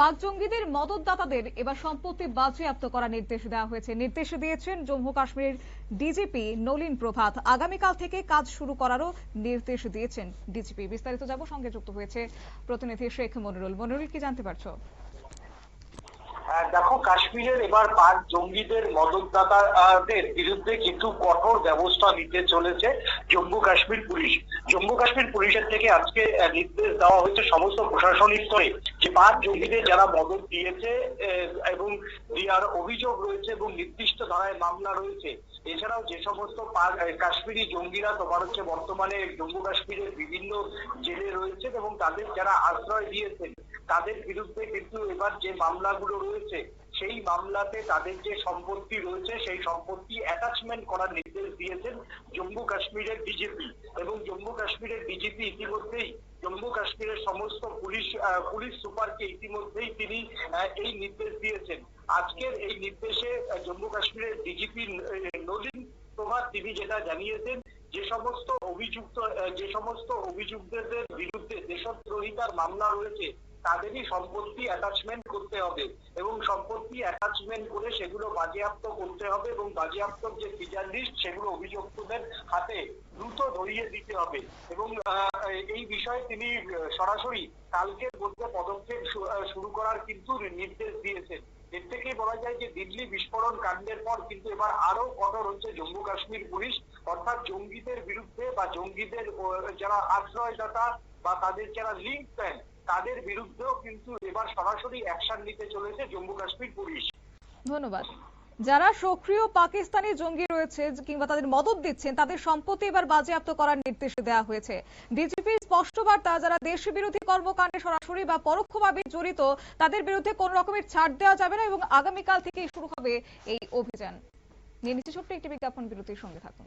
পাক জঙ্গিদের মদতদাতাদের এবার সম্পত্তি বাজেয়াপ্ত করার নির্দেশ দেওয়া হয়েছে। নির্দেশ দিয়েছেন জম্মু কাশ্মীরের ডিজিপি নলিন প্রভাত। আগামীকাল থেকে কাজ শুরু করারও নির্দেশ দিয়েছেন ডিজিপি। বিস্তারিত যাব সঙ্গে যুক্ত হয়েছে প্রতিনিধি শেখ মনিরুল। মনিরুল, কি জানতে পারছ? দেখো, কাশ্মীরের এবার পাক জঙ্গিদের মদতদাতাদের বিরুদ্ধে কিন্তু কঠোর ব্যবস্থা নিতে চলেছে জম্মু কাশ্মীর পুলিশ। জম্মু কাশ্মীর পুলিশের থেকে আজকে নির্দেশ দেওয়া হয়েছে সমস্ত প্রশাসনিক স্তরে যে পাক জঙ্গিদের যারা মদত দিয়েছে এবং দেওয়ার অভিযোগ রয়েছে এবং নির্দিষ্ট ধারায় মামলা রয়েছে। এছাড়াও যে সমস্ত কাশ্মীরি জঙ্গিরা তোমার হচ্ছে বর্তমানে জম্মু কাশ্মীরের বিভিন্ন জেলে রয়েছে এবং তাদের যারা আশ্রয় দিয়েছেন তাদের বিরুদ্ধে কিন্তু এবার যে মামলাগুলো রয়েছে, সেই মামলাতে তাদের যে সম্পত্তি রয়েছে, সেই সম্পত্তি অ্যাটাচমেন্ট করার নির্দেশ দিয়েছেন জম্মু কাশ্মীরের ডিজিপি এবং জম্মু কাশ্মীরের ডিজিপি ইতিমধ্যেই, জম্মু কাশ্মীরের সমস্ত পুলিশ পুলিশ সুপারকে ইতিমধ্যেই তিনি এই নির্দেশ দিয়েছেন। আজকের এই নির্দেশে জম্মু কাশ্মীরের ডিজিপি নলিন প্রভাত তিনি যেটা জানিয়েছেন, যে সমস্ত অভিযুক্ত যে সমস্ত অভিযুক্তদের বিরুদ্ধে দেশদ্রোহিতার মামলা রয়েছে তাদেরই সম্পত্তি অ্যাটাচমেন্ট করতে হবে এবং সম্পত্তি অ্যাটাচমেন্ট করে সেগুলো বাজেয়াপ্ত করতে হবে এবং বাজেয়াপ্ত যে ফিজার লিস্ট সেগুলো অভিযুক্তদের হাতে দ্রুত ধরিয়ে দিতে হবে এবং এই বিষয়ে তিনি সরাসরি কালকের মধ্যে পদক্ষেপ শুরু করার কিন্তু নির্দেশ দিয়েছেন। এর থেকেই বলা যায় যে দিল্লি বিস্ফোরণ কাণ্ডের পর কিন্তু এবার আরও কঠোর হচ্ছে জম্মু কাশ্মীর পুলিশ। অর্থাৎ জঙ্গিদের বিরুদ্ধে বা জঙ্গিদের যারা আশ্রয়দাতা বা তাদের যারা লিঙ্ক দেন তাদের বিরুদ্ধেও কিন্তু এবার সরাসরি অ্যাকশন নিতে চলেছে জম্মু কাশ্মীর পুলিশ। ধন্যবাদ। যারা সক্রিয় পাকিস্তানি জঙ্গি রয়েছে কিংবা তাদের মদত দিচ্ছেন, তাদের সম্পত্তি এবার বাজেয়াপ্ত করার নির্দেশ দেওয়া হয়েছে। ডিজিপির স্পষ্ট বার্তা, যারা দেশ বিরোধী কর্মকাণ্ডে সরাসরি বা পরোক্ষভাবে জড়িত, তাদের বিরুদ্ধে কোন রকমের ছাড় দেওয়া যাবে না এবং আগামীকাল থেকেই শুরু হবে এই অভিযান। নিয়ে নিচ্ছে ছোট্ট একটি বিজ্ঞাপন বিরতির সঙ্গে থাকুন।